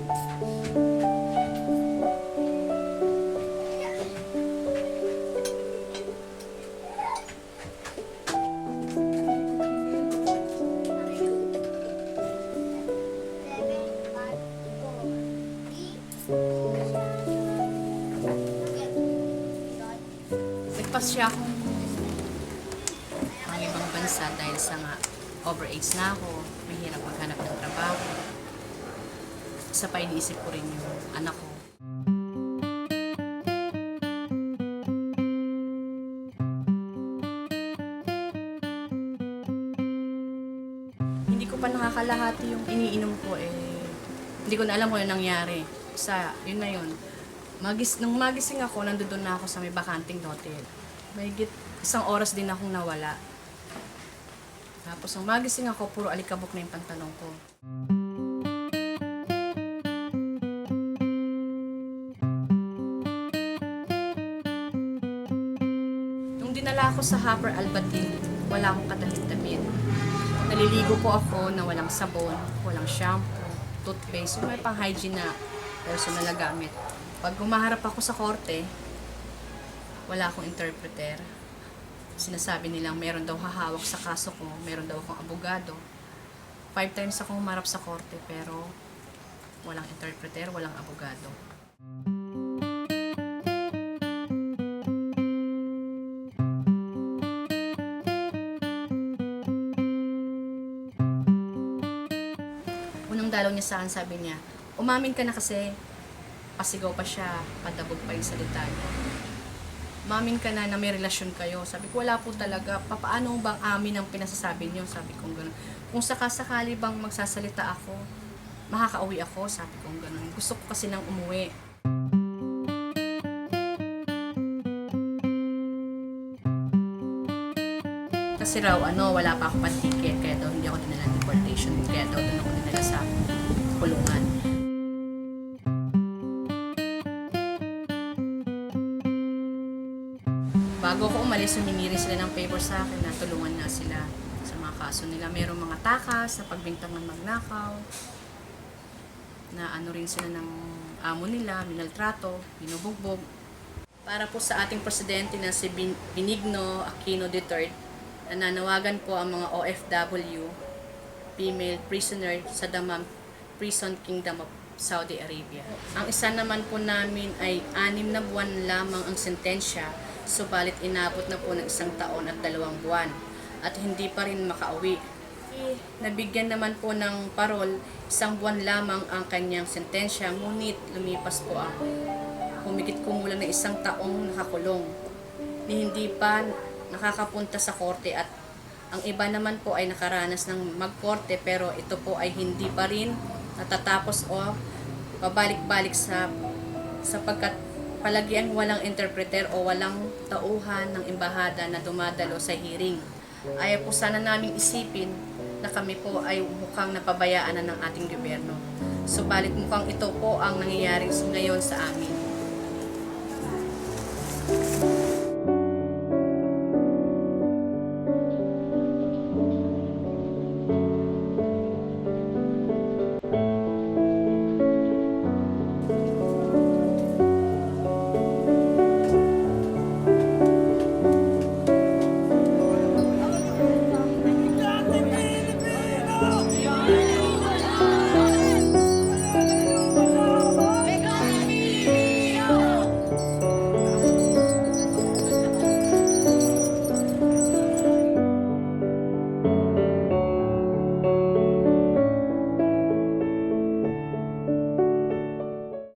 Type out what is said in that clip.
Nagpas siya akong mga ibang bansa dahil sa nga overage na ako, mahirap maghanap ng trabaho. Isa pa iniisip ko rin yung anak ko. Hindi ko pa nakakalahati yung iniinom ko eh. Hindi ko na alam kung ano nangyari. Sa, yun na yun. Magis, nung magising ako, nandoon na ako sa may bakanting hotel. May git, isang oras din akong nawala. Tapos nung magising ako, puro alikabok na yung pantalong ko. Nung dinala ako sa Hopper Albatin, wala akong kadalhin-damit. Naliligo po ako na walang sabon, walang shampoo, toothpaste, yung may pang-hygiene na personal na gamit. Pag gumaharap ako sa korte, wala akong interpreter. Sinasabi nilang meron daw hahawak sa kaso ko, meron daw akong abogado. Five times akong humarap sa korte pero walang interpreter, walang abogado. Unang dalaw niya sa akin, sabi niya, umamin ka na kasi pasigaw pa siya, padabog pa yung salita niya. Umamin ka na na may relasyon kayo. Sabi ko, wala po talaga. Papaano bang amin ang pinasasabi niyo? Sabi ko gano'n. Kung sakasakali bang magsasalita ako, makakauwi ako. Sabi ko gano'n. Gusto ko kasi nang umuwi. Kasi raw, ano, wala pa ako pan-ticket, kaya daw hindi ako dinala ng deportation, kaya daw doon ako dinala sa kulungan. Bago ako umalis, humingi rin sila ng favor sa akin na tulungan na sila sa mga kaso nila. Merong mga takas, na pagbintangan magnakaw, na ano rin sila ng amo nila, minaltrato, binubugbog. Para po sa ating presidente na si Benigno Aquino III, nananawagan po ang mga OFW, female prisoner sa Damam Prison Kingdom of Saudi Arabia. Ang isa naman po namin ay anim na buwan lamang ang sentensya, subalit inabot na po ng isang taon at dalawang buwan at hindi pa rin makauwi. Nabigyan naman po ng parol, isang buwan lamang ang kanyang sentensya, ngunit lumipas po ang humigit kumulang na isang taong nakakulong ni hindi pa nakakapunta sa korte at ang iba naman po ay nakaranas ng magkorte pero ito po ay hindi pa rin natatapos o pabalik-balik sa sapagkat palagian walang interpreter o walang tauhan ng embahada na dumadalo sa hearing. Ayaw po sana naming isipin na kami po ay mukhang napabayaan na ng ating gobyerno. Subalit mukhang ito po ang nangyayari ngayon sa amin.